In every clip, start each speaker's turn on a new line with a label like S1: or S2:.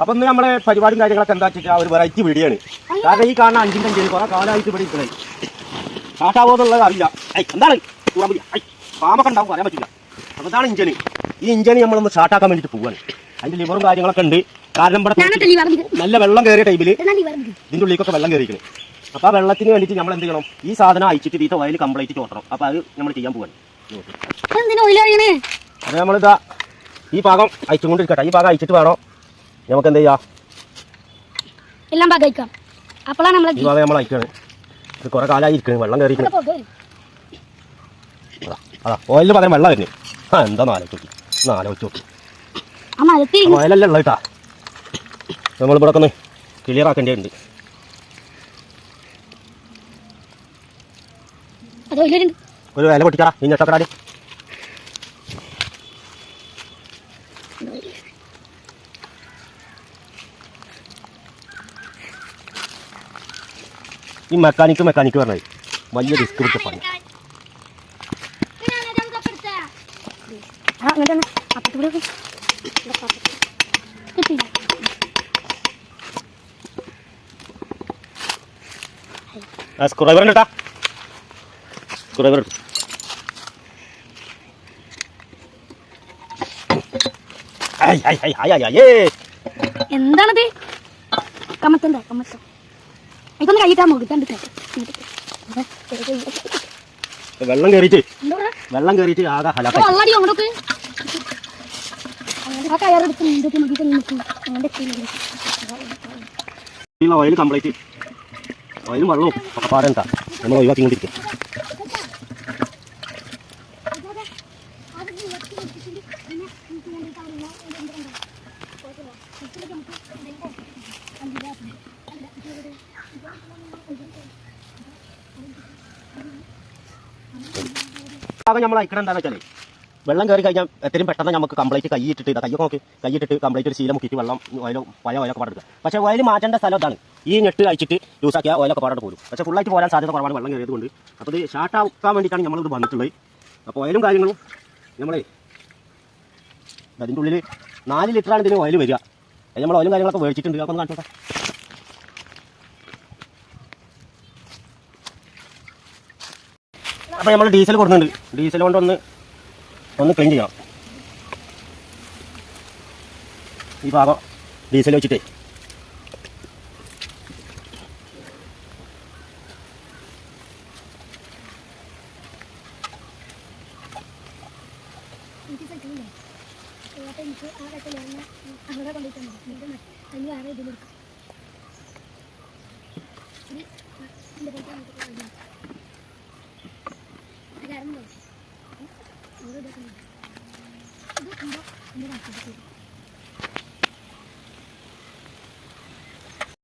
S1: അപ്പൊ ഇന്ന് നമ്മളെ പരിപാടിയും കാര്യങ്ങളൊക്കെ എന്താ വെച്ചാൽ ഒരു വെറൈറ്റി വീഡിയോ ആണ്. കാരണം ഈ കാണുന്ന അഞ്ചിന്റെ അഞ്ചിന് കുറെ കാലമായിട്ട് ഇവിടെ ഇരിക്കണേ. കാട്ടാവോന്നുള്ളത് അറിയില്ല. ഐ എന്താണ്? കൂടാൻ പറ്റില്ല ഐ പാമ്പൊക്കെ ഉണ്ടാവും പറയാൻ പറ്റില്ല അപ്പൊ ഇതാണ് ഇഞ്ചന്. ഈ ഇഞ്ചന് നമ്മളൊന്ന് സ്റ്റാർട്ടാക്കാൻ വേണ്ടിട്ട് പോവാണ്. അതിന്റെ ലിവറും കാര്യങ്ങളൊക്കെ ഉണ്ട്. കാരണം ഇവിടെ. നല്ല വെള്ളം കയറിയ
S2: ടൈമിൽ.
S1: ഇതിന്റെ ഉള്ളിലേക്കൊക്കെ വെള്ളം കയറിയിരിക്കണേ അപ്പൊ ആ വെള്ളത്തിന് വേണ്ടിയിട്ട് നമ്മൾ എന്ത് ചെയ്യണം? ഈ സാധനം അയച്ചിട്ട് തീറ്റ വയൽ കംപ്ലീറ്റ് ചോട്ടണം. അപ്പൊ അത് നമ്മൾ ചെയ്യാൻ പോവാണ്? അത് നമ്മളിതാ ഈ ഭാഗം അയച്ചുകൊണ്ടിരിക്കട്ടെ ഈ ഭാഗം അയച്ചിട്ട് വേണം. നമുക്ക് എന്ത് ചെയ്യാം?
S2: എല്ലാം പകയ്ക്കാം. അപ്പോഴാണ് നമ്മളെ
S1: ഈ നമ്മൾ അയക്കാണ്. ഇത് കുറെ കാലമായി ഇരിക്കുന്നത് വെള്ളം കയറിയിരിക്കണം അതാ അതാ. പറയാൻ പകരം വെള്ളം വരുന്നത് ആ എന്താ ആലോചിച്ച് നോക്കി. ഒന്ന് ആലോചിച്ച് നോക്കി. ഓയിലല്ലേ ഉള്ളത് കേട്ടാ നമ്മളിവിടെ ഇവിടെ ഒന്ന് ക്ലിയർ ആക്കേണ്ടതുണ്ട് ഒരു വില പൊട്ടിക്കാറാ. നീ ഞെട്ടക്കടാടി ഈ മെക്കാനിക്ക് മെക്കാനിക്ക് പറഞ്ഞത്. വലിയ റിസ്ക് പിടിച്ച പണി.
S2: ആ അങ്ങനെ തന്നെ അപ്പുറത്ത് കൂടെ പോയി. കിട്ടിയില്ല.
S1: ആ സ്ക്രൂ ഡ്രൈവർ ഉണ്ട് കേട്ടാ സ്ക്രൂ ഡ്രൈവർ ഐ ഐ ഐ ഐ ഐ ഐ
S2: എന്താണത്? കമ്മത്തണ്ട കമ്മത്തം ഇതൊന്ന് കഴിയിട്ടാ മുഖത്തണ്ട്
S1: വെള്ളം കയറിയിട്ട് വെള്ളം കയറിയിട്ട് ആകെ ഹലാക്കായി
S2: വള്ളടി അങ്ങോട്ട് ആ കയറെടുത്ത് നീന്തൊക്കെ നോക്കിയിട്ട് നിൽക്കും. അങ്ങനെ
S1: ഈ ഓയിൽ കംപ്ലീറ്റ് ഓയിലും വെള്ളവും പാടെന്താ നമ്മൾ ഒഴിവാക്കിക്കൊണ്ടിരിക്കുക. ഭാഗം നമ്മൾ അയക്കണം എന്താണെന്ന് വെച്ചാൽ വെള്ളം കയറി കഴിഞ്ഞാൽ എത്രയും പെട്ടെന്ന് നമുക്ക് കംപ്ലീറ്റ് കൈയിട്ടിട്ട് ഇതാ കയ്യൊക്കെ നോക്കി. കൈയിട്ടിട്ട് കംപ്ലീറ്റ് ഒരു ശീലം മുക്കിയിട്ട് വെള്ളം ഓയിലോ പഴയ ഓയിലൊക്കെ പാടെടുക്കുക പക്ഷേ ഓയിൽ മാറ്റേണ്ട സ്ഥലം അതാണ് ഈ നെട്ട് അയച്ചിട്ട് ആക്കിയാൽ ഓയിലൊക്കെ പാടാണ്ട് പോകും പക്ഷേ ഫുള്ളായിട്ട് പോരാൻ സാധ്യത കുറവാണ് വെള്ളം കയറിയത് കൊണ്ട്. അപ്പോൾ ഇത് ഷാർട്ടാക്കാൻ വേണ്ടിയിട്ടാണ് നമ്മളിത് വന്നിട്ടുള്ളത്. അപ്പോൾ ഓയിലും കാര്യങ്ങളും നമ്മളെ അതിന്റെ ഉള്ളിൽ നാല് ലിറ്ററാണ് ഇതിന് ഓയിൽ വരിക. നമ്മൾ ഓയിലും കാര്യങ്ങളൊക്കെ മേടിച്ചിട്ടുണ്ട് ഒന്ന് കാണിച്ചോട്ടെ? അപ്പോൾ നമ്മൾ ഡീസൽ കൊടുക്കുന്നുണ്ട്. ഡീസൽ കൊണ്ട് ഒന്ന് ക്ലീൻ ചെയ്യണം. ഈ ഭാഗം ഡീസൽ വെച്ചിട്ടേ.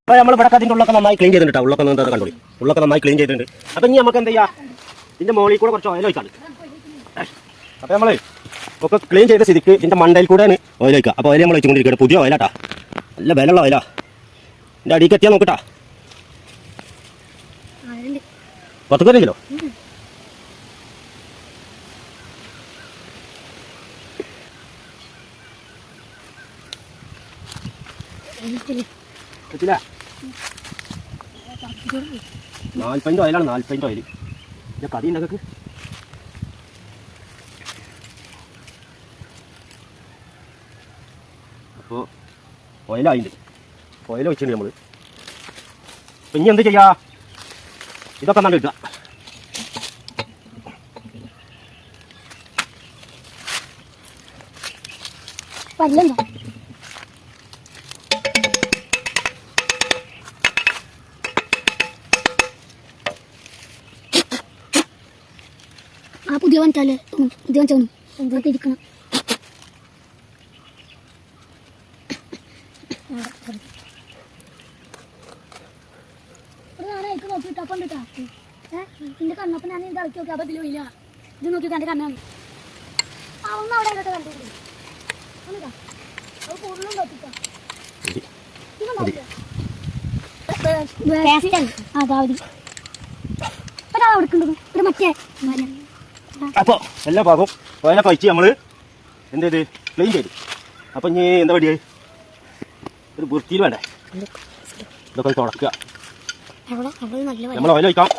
S1: അപ്പോൾ നമ്മൾ ഇവിടെ അതിന്റെ ഉള്ളൊക്കെ നന്നായി ക്ലീൻ ചെയ്തിട്ടുണ്ട് ഉള്ളൊക്കെ എന്താ കണ്ടോളി? ഉള്ളൊക്കെ നന്നായി ക്ലീൻ ചെയ്തിട്ടുണ്ട്. അപ്പം ഇനി നമുക്ക് എന്താ ചെയ്യാം? ഇതിന്റെ മുകളിൽ കൂടെ കുറച്ച് ഓയിൽ ഒഴിക്കാണ് അപ്പോൾ നമ്മൾ ഒക്കെ ക്ലീൻ ചെയ്ത സ്ഥിതിക്ക് ഇതിന്റെ മണ്ടയിൽ കൂടെയാണ് ഓയിൽ ഒഴിക്കുക. അപ്പോൾ ഓയിൽ നമ്മൾ ഒഴിച്ചുകൊണ്ടിരിക്കുകയാണ്. പുതിയ ഓയിലാട്ടാ നല്ല വിലയുള്ള ഓയിലാ ഇതിന്റെ അടിയിൽ എത്തിയാൽ നോക്കട്ടാ പത്ത് കിലോ പറ്റില്ല. നാൽപ്പതിന്റെ ഓയിലാണ് നാൽപ്പതിന്റെ ഓയിൽ കടി ഉണ്ടൊക്കെ അപ്പോൾ ഓയിലായിട്ടുണ്ട് ഓയിൽ വെച്ചിട്ടുണ്ട് നമ്മൾ ഇനി എന്ത് ചെയ്യാ? ഇതൊക്കെ നല്ല ഇട്ടുക
S2: പല്ലുണ്ടോ ആ പുതിയ വന്നിട്ടല്ലേ പുതിയ വന്നു എന്താ ഇരിക്കണം. എന്റെ കണ്ണപ്പ ഞാൻ ഇത് ഇളക്കി നോക്കി അപ്പൊ ഇതിലും ഇല്ല ഇത് നോക്കി എന്റെ കണ്ണാണ്. ആ ഒന്ന് അവിടെ കണ്ടിട്ടില്ലേ ഒന്നിതാ അത് കൂടുതലും കത്തിക്കാം അവിടെക്കുണ്ടത് ഒരു മറ്റേ മരം.
S1: അപ്പോൾ എല്ലാ ഭാഗവും ഓയിലൊക്കെ പഴിച്ച് നമ്മൾ എന്ത് ചെയ്ത്? ക്ലീൻ ചെയ്തു. അപ്പം ഇനി എന്താ പടിയായി ഒരു വൃത്തിയിൽ വേണ്ടേ? ഇതൊക്കെ തുടക്കുക.
S2: നമ്മളെ
S1: നമ്മൾ ഓയിൽ ഒഴിക്കാം.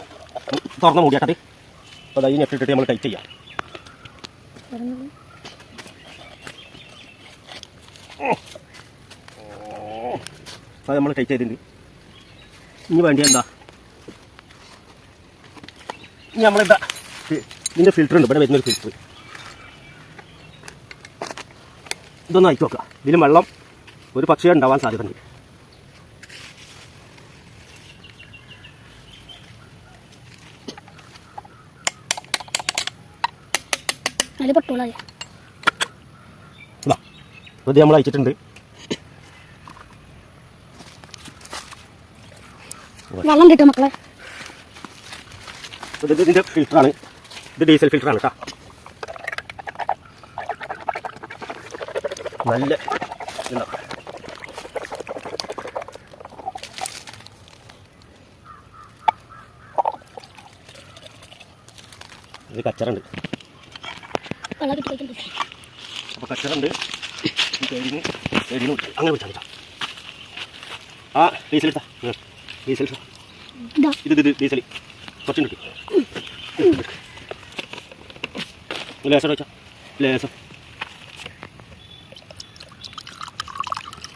S1: തുറന്ന് മൂടിയാട്ടെ അപ്പോൾ അതായി ഞെട്ടിട്ടിട്ട് നമ്മൾ ടൈറ്റ് ചെയ്യാം. അത് നമ്മൾ ടൈറ്റ് ചെയ്തിട്ടുണ്ട്. ഇനി വേണ്ടി എന്താ? ഇനി നമ്മളെന്താ ഇതിന്റെ ഫിൽറ്റർ ഉണ്ട്. ഇവിടെ വരുന്നൊരു ഫിൽറ്റർ ഇതൊന്ന് അയച്ചു നോക്കുക ഇതിലും വെള്ളം ഒരു പക്ഷേ ഉണ്ടാവാൻ സാധ്യതയുണ്ട്.
S2: നല്ല പൊട്ടോളായ
S1: ഇതാ. നമ്മൾ അയച്ചിട്ടുണ്ട്
S2: വെള്ളം കിട്ടും മക്കളെ.
S1: ഇതിന്റെ ഫിൽറ്ററാണ് ഇത് ഡീസൽ ഫിൽറ്ററാണ് കേട്ടോ നല്ല ഇതാ. കച്ചറുണ്ട് അപ്പോൾ കച്ചറുണ്ട് പേരിന് പേരിന് വിട്ടു. അങ്ങനെ വിട്ടാൽ ആ ഡീസൽ ഇട്ടാ. ഡീസൽ.
S2: ഇതാ
S1: ഇത് ഡീസൽ കുറച്ചും കിട്ടി ലേസം വെച്ചാ ലേസം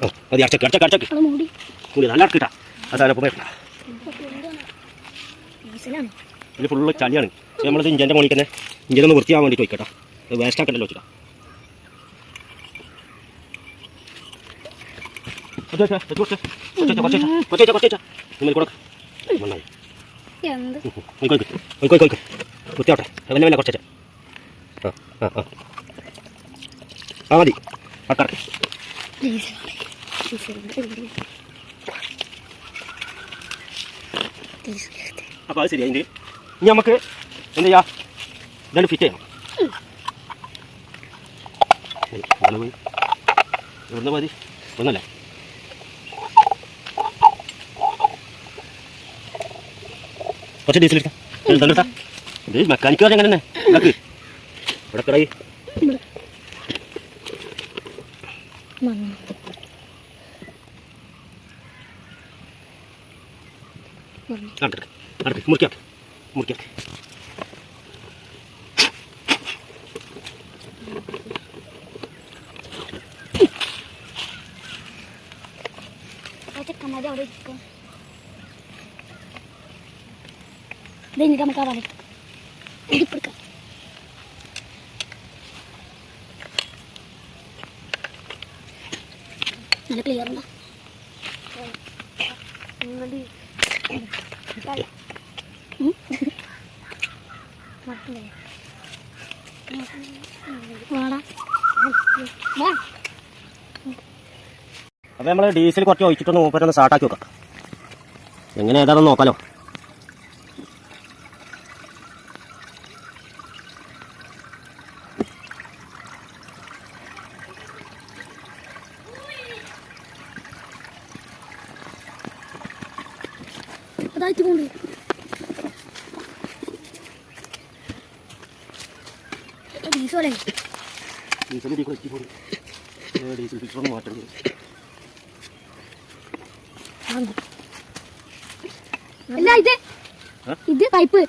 S1: ഓ മതി അടച്ചക്ക് അടച്ചക്ക് അടച്ചക്ക് കൂടി നല്ല അടക്കിട്ടാ അതാണ് അപ്പോൾ വേണ്ട
S2: ഡീസലാണ്
S1: ഇത് ഫുള്ള് ചളിയാണ് നമ്മളിത് ഇഞ്ചിന്റെ മുകളിൽ തന്നെ ഇഞ്ചിനൊന്ന് വൃത്തിയാവാൻ വേണ്ടി ചോദിക്കട്ടാ ഇത് വേസ്റ്റ് ആക്കണ്ടല്ലോ വെച്ചിട്ടാ വൃത്തിയാവട്ടെ വല്ല വല്ല കുറച്ച് ആ മതി.
S2: ഡീസൽ
S1: അപ്പോൾ അത് ശരിയായി ഇനി നമുക്ക് എന്ത് ചെയ്യാം? ഇതാണ് ഫിറ്റ് ചെയ്യണം. പോയി. ഇവിടുന്ന് മതി ഒന്നല്ലേ? കുറച്ച് ഡീസൽ എടുക്കാം ഇത് മെക്കാനിക്ക് അങ്ങനെ തന്നെ berat
S2: lagi. Berak. Mana? ada antar, murkiat, murkiat. Dengar kami kawan. നല്ല ക്ലിയർ ഉണ്ടോ?
S1: അപ്പോൾ നമ്മൾ ഡീസൽ കുറച്ച് ഒഴിച്ചിട്ടൊന്ന് മൂപ്പരൊന്ന് സ്റ്റാർട്ടാക്കി വെക്കാം എങ്ങനെ ഏതാണെന്ന് നോക്കാലോ.
S2: അതായിട്ട് കൊണ്ട് ഡീസോലെ
S1: ഡീസൽ ഇതിൽ കൂടെ എത്തിപ്പോയി ഡീസൽ ഫിൽറ്റർ വരും
S2: അല്ല ഇത്? ഇത് പൈപ്പ്.